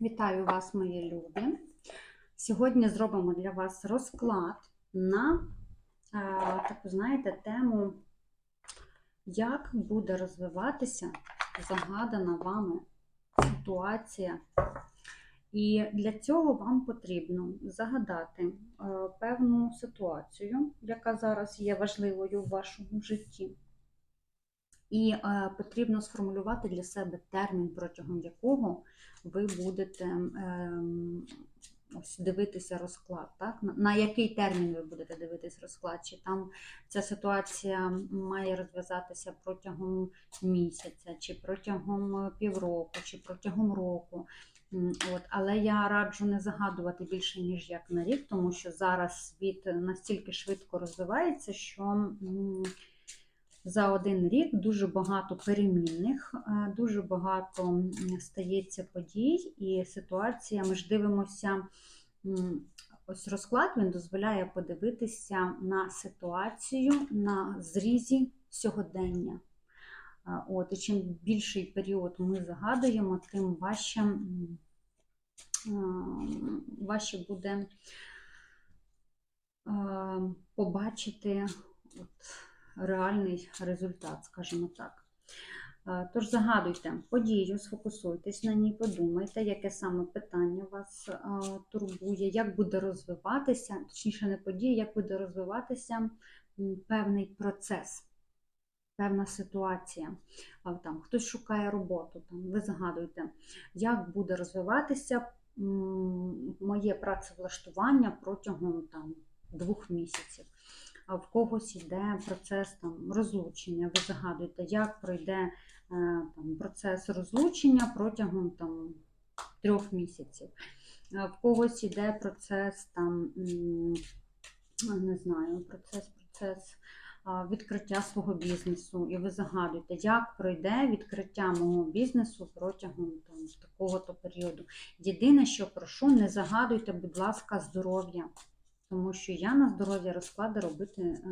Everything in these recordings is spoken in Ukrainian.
Вітаю вас, мої любі. Сьогодні зробимо для вас розклад на е, таку, знаєте, тему, як буде розвиватися загадана вами ситуація. І для цього вам потрібно загадати е, певну ситуацію, яка зараз є важливою в вашому житті. І е, потрібно сформулювати для себе термін, протягом якого ви будете ем, ось дивитися розклад. Так? На, який термін ви будете дивитись розклад? Чи там ця ситуація має розв'язатися протягом місяця, чи протягом півроку, чи протягом року. От, але я раджу не загадувати більше, ніж як на рік, тому що зараз світ настільки швидко розвивається, що за один рік дуже багато перемінних, е, дуже багато стається подій і ситуація. Ми ж дивимося, ось розклад він дозволяє подивитися на ситуацію на зрізі сьогодення. Е, От, і чим більший період ми загадуємо, тим важче, е, важче буде побачити от, реальний результат, скажімо так. Е, Тож загадуйте подію, сфокусуйтесь на ній, подумайте, яке саме питання вас е, турбує, як буде розвиватися, точніше, не подія, як буде розвиватися певний процес, певна ситуація. Там, хтось шукає роботу, там, ви загадуєте, як буде розвиватися моє працевлаштування протягом там, двох місяців в когось йде процес там, розлучення. Ви загадуєте, як пройде е, там, процес розлучення протягом там, трьох місяців. В когось йде процес там, не знаю, процес, процес відкриття свого бізнесу. І ви загадуєте, як пройде відкриття мого бізнесу протягом там, такого-то періоду. Єдине, що прошу, не загадуйте, будь ласка, здоров'я тому що я на здоров'я розклади робити е,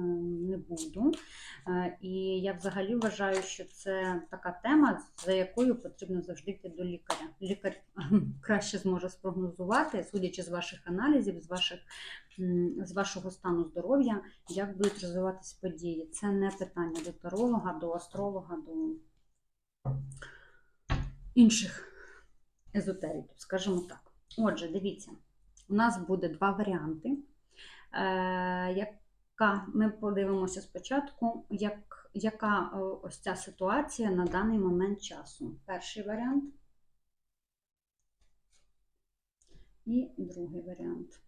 не буду. Е, І я взагалі вважаю, що це така тема, за якою потрібно завжди йти до лікаря. Лікар краще зможе спрогнозувати, судячи з ваших аналізів, з, ваших, з вашого стану здоров'я, як будуть розвиватися події. Це не питання до таролога, до астролога, до інших езотериків, скажімо так. Отже, дивіться, у нас буде два варіанти. Е, яка ми подивимося спочатку, як, яка е, ось ця ситуація на даний момент часу. Перший варіант і другий варіант.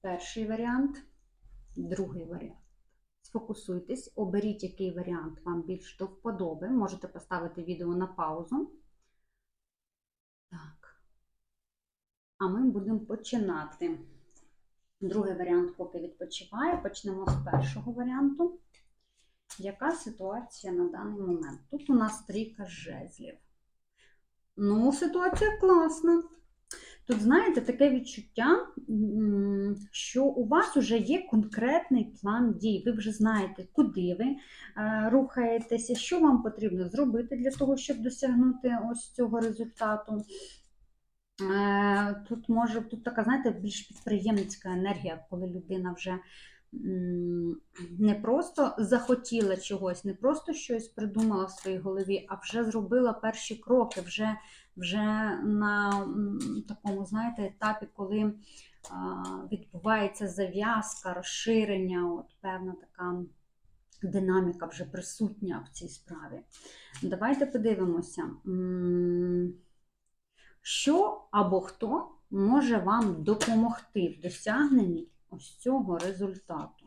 Перший варіант, другий варіант. Сфокусуйтесь, оберіть, який варіант вам більш до вподоби. Можете поставити відео на паузу. Так. А ми будемо починати. Другий варіант поки відпочиває. Почнемо з першого варіанту. Яка ситуація на даний момент? Тут у нас трійка жезлів. Ну, ситуація класна. Тут, знаєте, таке відчуття, що у вас вже є конкретний план дій. Ви вже знаєте, куди ви е, рухаєтеся, що вам потрібно зробити для того, щоб досягнути ось цього результату. Е, Тут може тут така, знаєте, більш підприємницька енергія, коли людина вже не просто захотіла чогось, не просто щось придумала в своїй голові, а вже зробила перші кроки, вже, вже на такому, знаєте, етапі, коли відбувається зав'язка, розширення, от певна така динаміка вже присутня в цій справі. Давайте подивимося. Що або хто може вам допомогти в досягненні ось цього результату?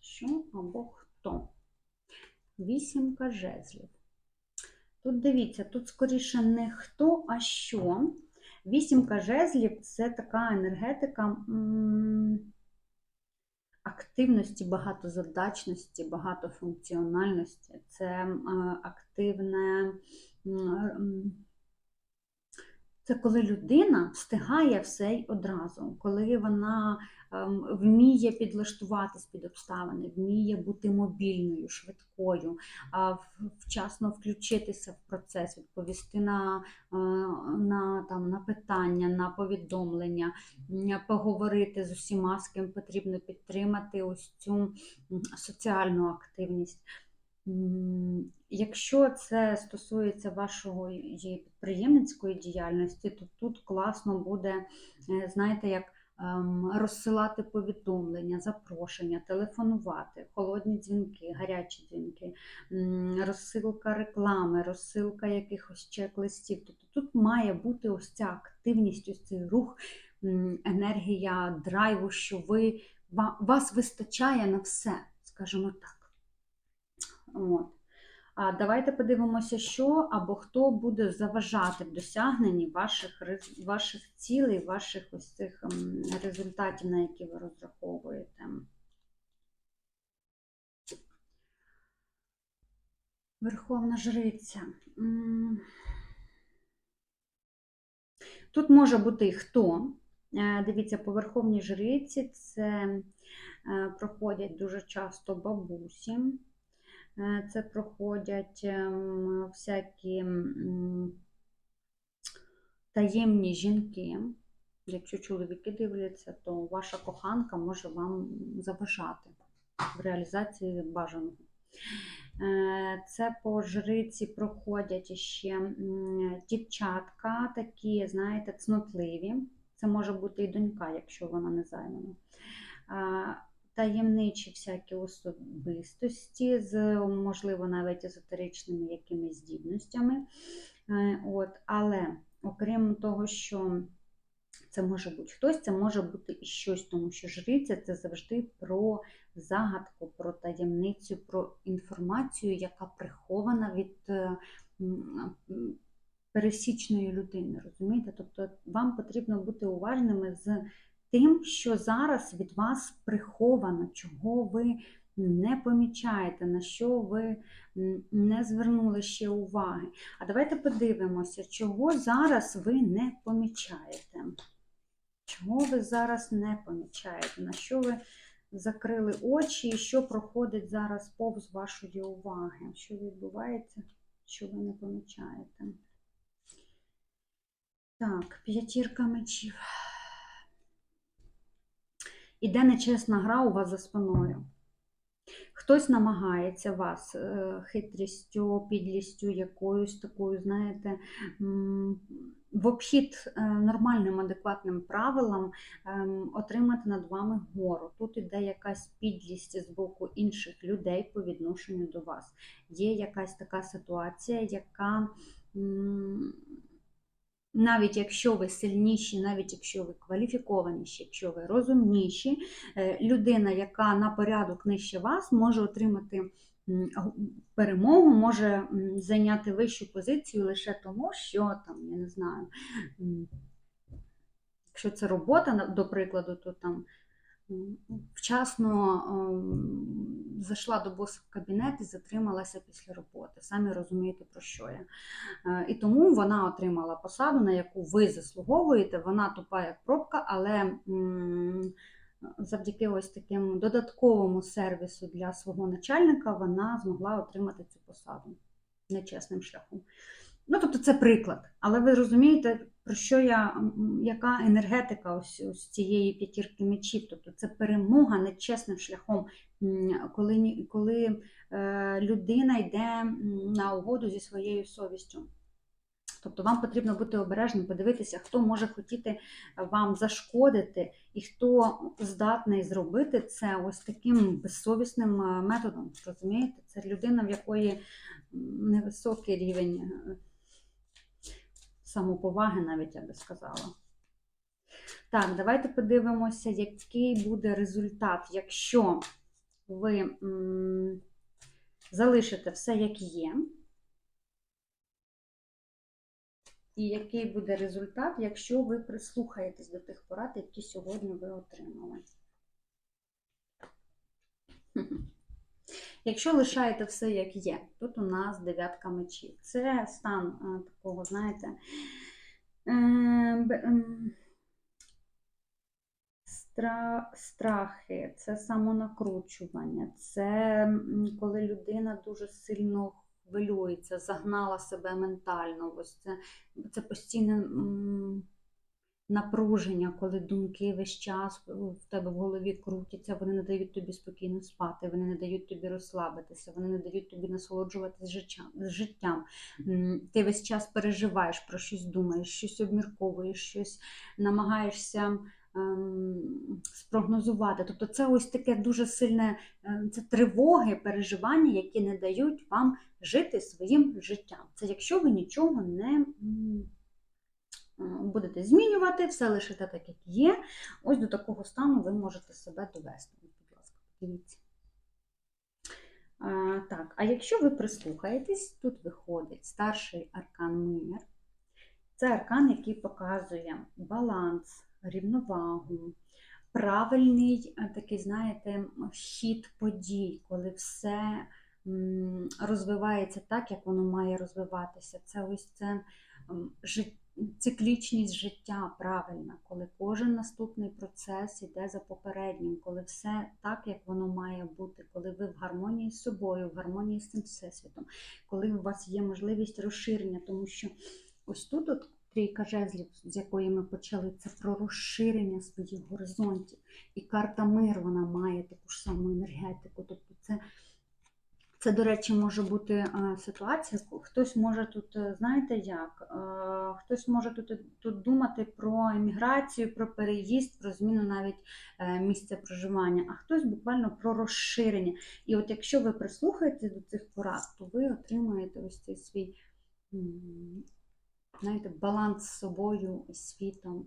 Що або хто? Вісімка жезлів. Тут дивіться, тут скоріше не хто, а що. Вісімка жезлів це така енергетика. м, активності, багатозадачності, багатофункціональності. Це е, активне Це коли людина встигає все й одразу, коли вона ем, вміє підлаштуватись під обставини, вміє бути мобільною, швидкою, вчасно включитися в процес, відповісти на, е, на, там, на питання, на повідомлення, поговорити з усіма, з ким потрібно підтримати ось цю соціальну активність. Якщо це стосується вашої підприємницької діяльності, то тут класно буде, е, знаєте, як ем, розсилати повідомлення, запрошення, телефонувати, холодні дзвінки, гарячі дзвінки, розсилка реклами, розсилка якихось чек-листів. Тобто тут має бути ось ця активність, ось цей рух, енергія драйву, що ви, вас вистачає на все, скажімо так. От. А давайте подивимося, що або хто буде заважати в досягненні ваших, ваших цілей, ваших ось цих ем, результатів, на які ви розраховуєте. Верховна жриця. Тут може бути і хто. Е, Дивіться, по верховній жриці це е, проходять дуже часто бабусі. Е, Це проходять ем, всякі таємні жінки. Якщо чоловіки дивляться, то ваша коханка може вам заважати в реалізації бажаного. Е, Це по жриці проходять ще дівчатка, такі, знаєте, цнотливі. Це може бути і донька, якщо вона не займана. Таємничі всякі особистості з, можливо, навіть езотеричними якимись здібностями. Е, От, але окрім того, що це може бути хтось, це може бути і щось, тому що жриця це завжди про загадку, про таємницю, про інформацію, яка прихована від е, пересічної людини. Розумієте? Тобто вам потрібно бути уважними з тим, що зараз від вас приховано, чого ви не помічаєте, на що ви не звернули ще уваги. А давайте подивимося, чого зараз ви не помічаєте. Чого ви зараз не помічаєте? На що ви закрили очі і що проходить зараз повз вашої уваги? Що відбувається, що ви не помічаєте? Так, п'ятірка мечів. Іде нечесна гра у вас за спиною. Хтось намагається вас е, хитрістю, підлістю, якоюсь такою, знаєте, в обхід е, нормальним, адекватним правилам ем, отримати над вами гору. Тут іде якась підлість з боку інших людей по відношенню до вас. Є якась така ситуація, яка навіть якщо ви сильніші, навіть якщо ви кваліфікованіші, якщо ви розумніші, е, людина, яка на порядок нижче вас, може отримати перемогу, може зайняти вищу позицію лише тому, що там, я не знаю, якщо це робота, до прикладу, то там вчасно ем, зайшла до боса в кабінет і затрималася після роботи. Самі розумієте, про що я. Е, І тому вона отримала посаду, на яку ви заслуговуєте. Вона тупа як пробка, але завдяки ось таким додатковому сервісу для свого начальника вона змогла отримати цю посаду нечесним шляхом. Ну, тобто це приклад. Але ви розумієте, про що я, яка енергетика ось, ось цієї п'ятірки мечів? Тобто це перемога нечесним шляхом, коли, коли е, людина йде на угоду зі своєю совістю. Тобто вам потрібно бути обережним, подивитися, хто може хотіти вам зашкодити і хто здатний зробити це ось таким безсовісним е, методом. Розумієте? Це людина, в якої невисокий рівень е, самоповаги, навіть я би сказала. Так, давайте подивимося, який буде результат, якщо ви м, залишите все, як є. І який буде результат, якщо ви прислухаєтесь до тих порад, які сьогодні ви отримали. Якщо лишаєте все як є, тут у нас дев'ятка мечів. Це стан е, такого, знаєте, ем, Стра... Страхи, це самонакручування, це коли людина дуже сильно хвилюється, загнала себе ментально. Ось це, це постійне напруження, коли думки весь час в тебе в голові крутяться, вони не дають тобі спокійно спати, вони не дають тобі розслабитися, вони не дають тобі насолоджуватися життям. життям. Ти весь час переживаєш про щось, думаєш, щось обмірковуєш, щось намагаєшся ем, спрогнозувати. Тобто це ось таке дуже сильне е, це тривоги, переживання, які не дають вам жити своїм життям. Це якщо ви нічого не будете змінювати, все лишите так, як є. Ось до такого стану ви можете себе довести. Будь ласка, подивіться. А, так, а якщо ви прислухаєтесь, тут виходить старший аркан мир. Це аркан, який показує баланс, рівновагу, правильний е, такий, знаєте, хід подій, коли все розвивається так, як воно має розвиватися. Це ось це м, жит- циклічність життя правильна, коли кожен наступний процес іде за попереднім, коли все так, як воно має бути, коли ви в гармонії з собою, в гармонії з цим всесвітом, коли у вас є можливість розширення, тому що ось тут от трійка жезлів, з якої ми почали, це про розширення своїх горизонтів. І карта мир вона має таку ж саму енергетику. Тобто це, це до речі, може бути е, ситуація, хтось може тут, е, знаєте як, е, хтось може тут, тут думати про еміграцію, про переїзд, про зміну навіть місця проживання, а хтось буквально про розширення. І от якщо ви прислухаєтесь до цих порад, то ви отримаєте ось цей свій знаєте, баланс з собою світом,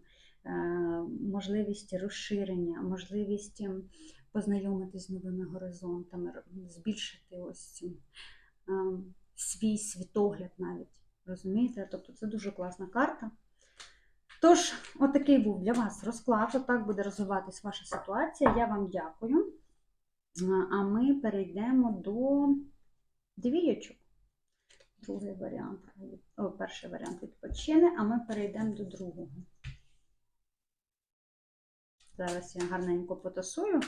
можливість розширення, можливість познайомитись з новими горизонтами, збільшити ось свій світогляд навіть. Розумієте? Тобто це дуже класна карта. Тож, отакий був для вас розклад. Отак буде розвиватись ваша ситуація. Я вам дякую. А ми перейдемо до двієчок. Другий варіант, о, перший варіант відпочине, а ми перейдемо до другого. Зараз я гарненько потасую.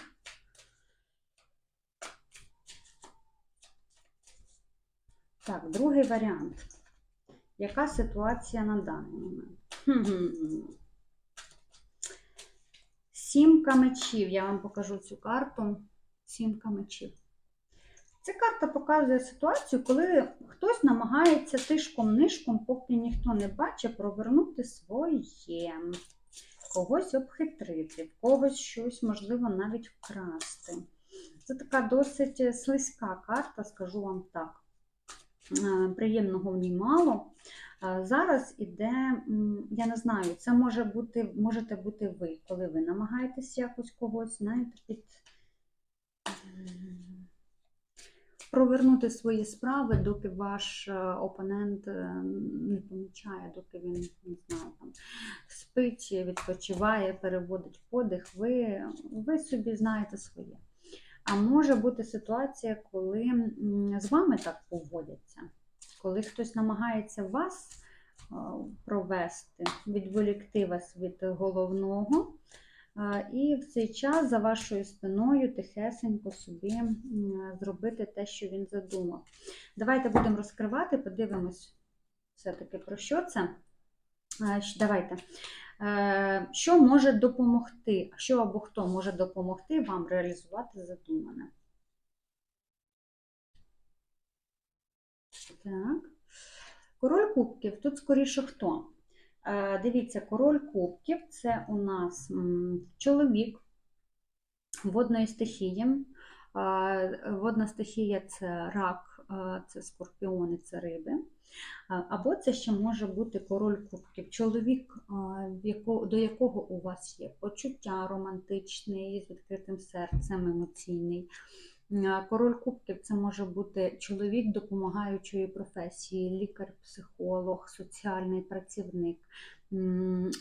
Так, другий варіант. Яка ситуація на даний момент? Сімка мечів. Я вам покажу цю карту. Сімка мечів. Ця карта показує ситуацію, коли хтось намагається тишком-нишком, поки ніхто не бачить, провернути своє, когось обхитрити, в когось щось, можливо, навіть вкрасти. Це така досить слизька карта, скажу вам так. Е, Приємного в ній мало. Е, Зараз іде, я не знаю, це може бути, можете бути ви, коли ви намагаєтесь якось когось, знаєте, під провернути свої справи, доки ваш е, опонент е, не помічає, доки він не знаю, там, спить, відпочиває, переводить подих, ви, ви собі знаєте своє. А може бути ситуація, коли з вами так поводяться, коли хтось намагається вас провести, відволікти вас від головного. І в цей час за вашою спиною тихесенько собі зробити те, що він задумав. Давайте будемо розкривати, подивимось все-таки про що це. Давайте. Е, Що може допомогти? Що або хто може допомогти вам реалізувати задумане? Так. Король кубків. Тут скоріше хто? Е, Дивіться, король кубків це у нас чоловік водної стихії. Е, Водна стихія це рак, це скорпіони, це риби. Або це ще може бути король кубків, чоловік, до якого у вас є почуття романтичний, з відкритим серцем, емоційний. Король кубків це може бути чоловік допомагаючої професії, лікар, психолог, соціальний працівник,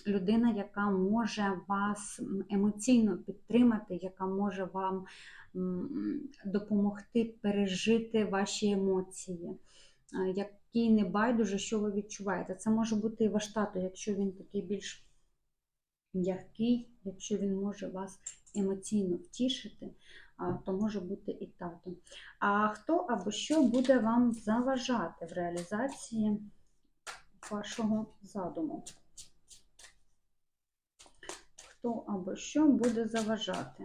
людина, яка може вас емоційно підтримати, яка може вам допомогти пережити ваші емоції. е, який не байдуже, що ви відчуваєте. Це може бути і ваш тато, якщо він такий більш м'який, якщо він може вас емоційно втішити, то може бути і тато. А хто або що буде вам заважати в реалізації вашого задуму? Хто або що буде заважати?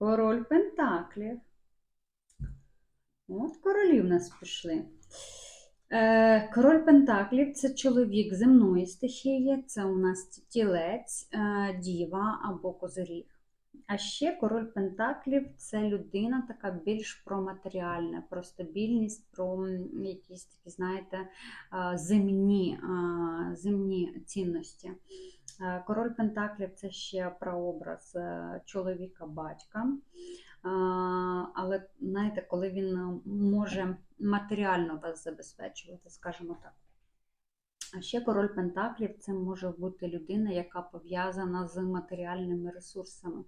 Король Пентаклів. От королі в нас пішли. Е, Король Пентаклів це чоловік земної стихії, це у нас тілець, е, діва або козиріг. А ще король Пентаклів це людина така більш про матеріальне, про стабільність, про якісь такі, знаєте, е, земні, земні цінності. Е, Король Пентаклів це ще прообраз е, чоловіка-батька. Але знаєте, коли він е, може матеріально вас забезпечувати, скажімо так. А ще король Пентаклів це може бути людина, яка пов'язана з матеріальними ресурсами.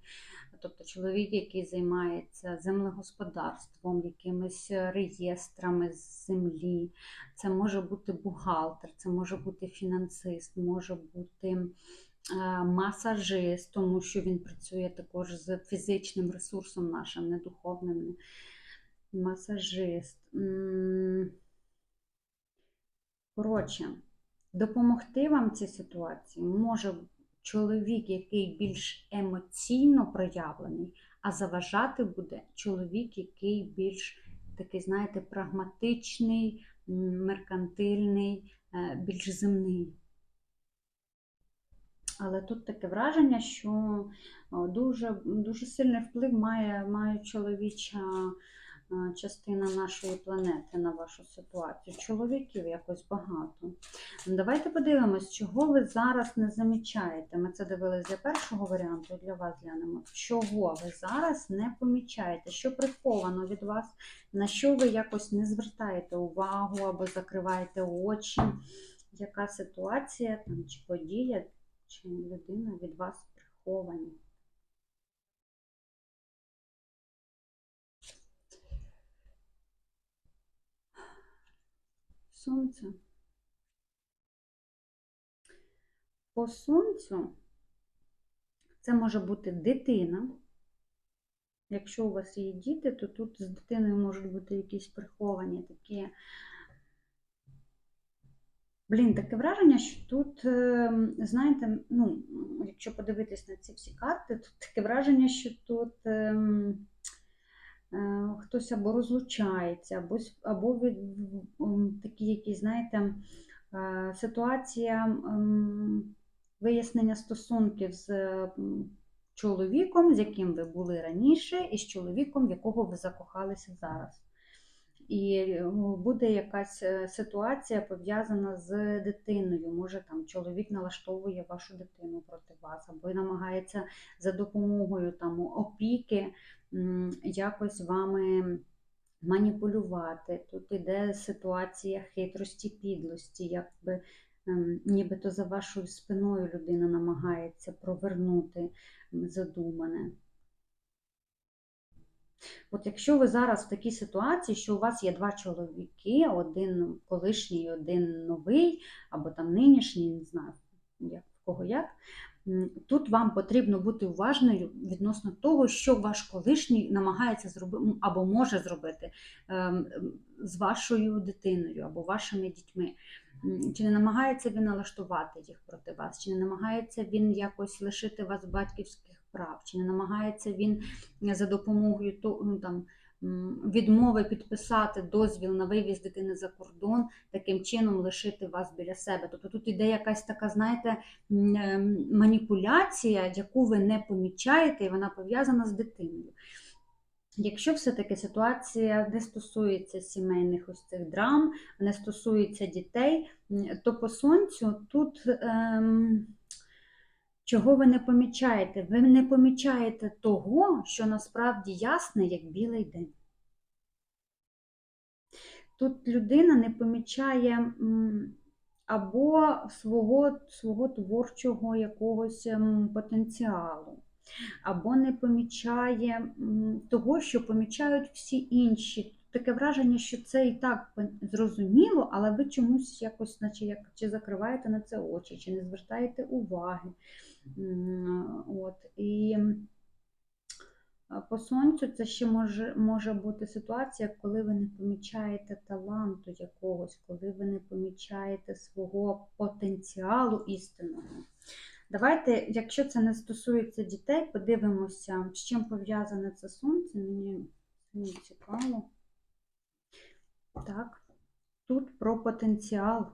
Тобто чоловік, який займається землегосподарством, якимись реєстрами з землі, це може бути бухгалтер, це може бути фінансист, може бути е, масажист, тому що він працює також з фізичним ресурсом нашим, не духовним. Масажист. Коротше, допомогти вам в цій ситуації може чоловік, який більш емоційно проявлений, а заважати буде чоловік, який більш такий, знаєте, прагматичний, меркантильний, е, більш земний. Але тут таке враження, що дуже, дуже сильний вплив має, має чоловіча частина нашої планети на вашу ситуацію. Чоловіків якось багато. Давайте подивимось, чого ви зараз не замічаєте. Ми це дивилися для першого варіанту, для вас глянемо. Чого ви зараз не помічаєте, що приховано від вас, на що ви якось не звертаєте увагу або закриваєте очі. Яка ситуація там, чи подія, чи людина від вас приховані? Сонце. По сонцю це може бути дитина. Якщо у вас є діти, то тут з дитиною можуть бути якісь приховані такі. Блін, таке враження, що тут, е, знаєте, ну, якщо подивитись на ці всі карти, тут таке враження, що тут ем, хтось або розлучається, або, або від, такі якісь, знаєте, е, ситуація вияснення стосунків з чоловіком, з яким ви були раніше, і з чоловіком, в якого ви закохалися зараз. І буде якась е, ситуація пов'язана з дитиною. Може, там чоловік налаштовує вашу дитину проти вас, або намагається за допомогою там опіки якось вами маніпулювати. Тут іде ситуація хитрості, підлості, якби ем, нібито за вашою спиною людина намагається провернути задумане. От якщо ви зараз в такій ситуації, що у вас є два чоловіки, один колишній, один новий, або там нинішній, не знаю, як, в кого як, тут вам потрібно бути уважною відносно того, що ваш колишній намагається зробити або може зробити ем, з вашою дитиною або вашими дітьми. Чи не намагається він налаштувати їх проти вас, чи не намагається він якось лишити вас батьківських прав, чи не намагається він за допомогою ну, там, відмови підписати дозвіл на вивіз дитини за кордон, таким чином лишити вас біля себе. Тобто тут іде якась така, знаєте, ем, маніпуляція, яку ви не помічаєте, і вона пов'язана з дитиною. Якщо все-таки ситуація не стосується сімейних ось цих драм, не стосується дітей, то по сонцю тут ем, чого ви не помічаєте? Ви не помічаєте того, що насправді ясне, як білий день. Тут людина не помічає або свого, свого творчого якогось потенціалу, або не помічає того, що помічають всі інші. Таке враження, що це і так зрозуміло, але ви чомусь якось, наче як чи закриваєте на це очі, чи не звертаєте уваги. От. І по сонцю це ще може, може бути ситуація, коли ви не помічаєте таланту якогось, коли ви не помічаєте свого потенціалу істинного. Давайте, якщо це не стосується дітей, подивимося, з чим пов'язане це сонце. Мені, мені цікаво. Так, тут про потенціал.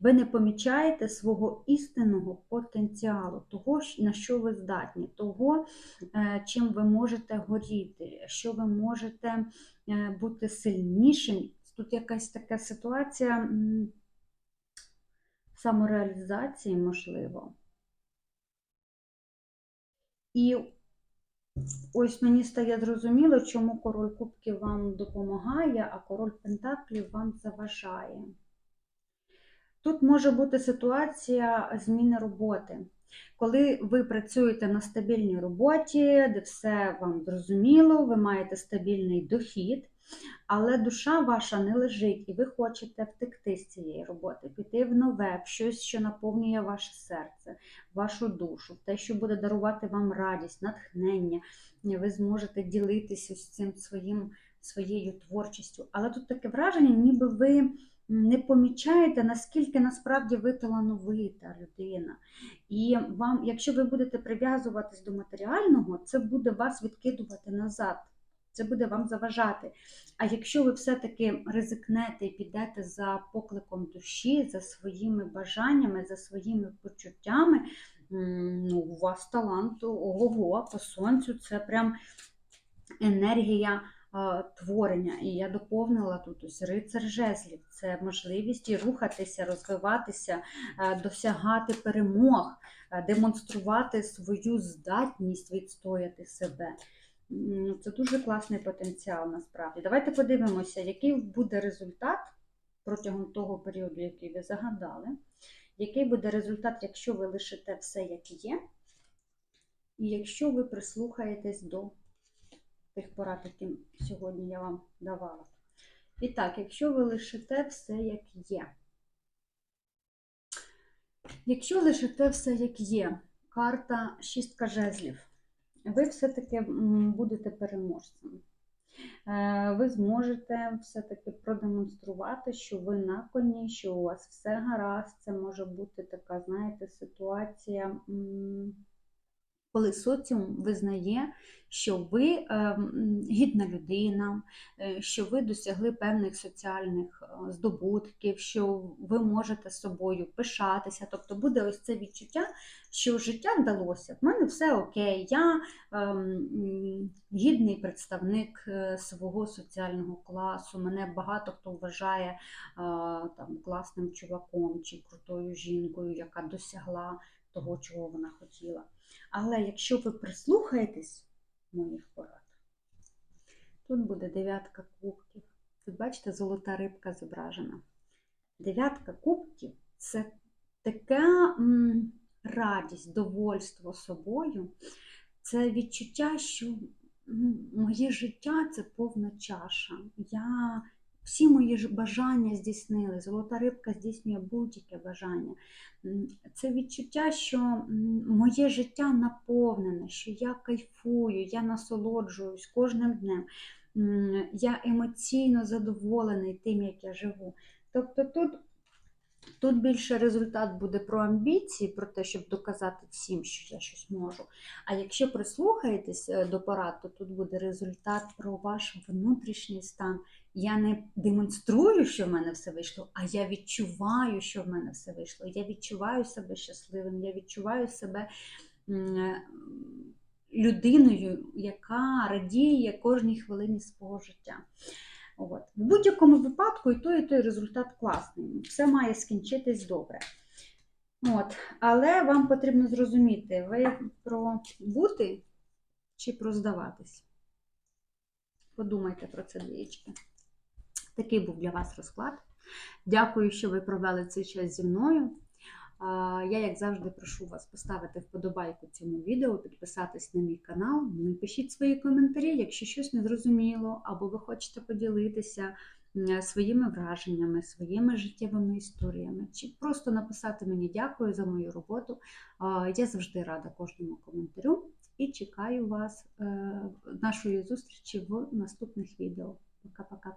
Ви не помічаєте свого істинного потенціалу, того, на що ви здатні, того, е, чим ви можете горіти, що ви можете е, бути сильнішим. Тут якась така ситуація самореалізації, можливо. І ось мені стає зрозуміло, чому король кубків вам допомагає, а король пентаклів вам заважає. Тут може бути ситуація зміни роботи. Коли ви працюєте на стабільній роботі, де все вам зрозуміло, ви маєте стабільний дохід, але душа ваша не лежить, і ви хочете втекти з цієї роботи, піти в нове, в щось, що наповнює ваше серце, вашу душу, те, що буде дарувати вам радість, натхнення. Ви зможете ділитися з цим своїм, своєю творчістю. Але тут таке враження, ніби ви не помічаєте, наскільки насправді ви талановита людина. І вам, якщо ви будете прив'язуватись до матеріального, це буде вас відкидувати назад. Це буде вам заважати. А якщо ви все-таки ризикнете і підете за покликом душі, за своїми бажаннями, за своїми почуттями, ну, у вас талант ого-го, по сонцю, це прям енергія творення. І я доповнила тут ось рицар жезлів. Це можливість рухатися, розвиватися, досягати перемог, демонструвати свою здатність відстояти себе. Це дуже класний потенціал насправді. Давайте подивимося, який буде результат протягом того періоду, який ви загадали. Який буде результат, якщо ви лишите все, як є, і якщо ви прислухаєтесь до тих порад, які сьогодні я вам давала. І так, якщо ви лишите все, як є. Якщо лишите все, як є, карта шістка жезлів, ви все-таки будете переможцем. Е, ви зможете все-таки продемонструвати, що ви на коні, що у вас все гаразд. Це може бути така, знаєте, ситуація коли соціум визнає, що ви ем, гідна людина, е, що ви досягли певних соціальних е, здобутків, що ви можете собою пишатися. Тобто буде ось це відчуття, що життя вдалося, в мене все окей, я ем, гідний представник е, свого соціального класу, мене багато хто вважає там, класним чуваком чи крутою жінкою, яка досягла того, чого вона хотіла. Але якщо ви прислухаєтесь моїх порад, тут буде дев'ятка кубків. Тут, бачите, золота рибка зображена. Дев'ятка кубків це така м, радість, довольство собою, це відчуття, що моє життя це повна чаша. Я всі мої бажання здійснили. Золота рибка здійснює будь-яке бажання. Це відчуття, що моє життя наповнене, що я кайфую, я насолоджуюсь кожним днем. Я емоційно задоволений тим, як я живу. Тобто тут Тут більше результат буде про амбіції, про те, щоб доказати всім, що я щось можу. А якщо прислухаєтесь е, до порад, то тут буде результат про ваш внутрішній стан. Я не демонструю, що в мене все вийшло, а я відчуваю, що в мене все вийшло. Я відчуваю себе щасливим, я відчуваю себе е, людиною, яка радіє кожній хвилині свого життя. От. В будь-якому випадку і той, і той результат класний. Все має скінчитись добре. От. Але вам потрібно зрозуміти, ви про бути чи про здаватись. Подумайте про це двічки. Такий був для вас розклад. Дякую, що ви провели цей час зі мною. Я, як завжди, прошу вас поставити вподобайку цьому відео, підписатись на мій канал, напишіть свої коментарі, якщо щось не зрозуміло, або ви хочете поділитися своїми враженнями, своїми життєвими історіями, чи просто написати мені дякую за мою роботу. Я завжди рада кожному коментарю і чекаю вас е, нашої зустрічі в наступних відео. Пока-пока.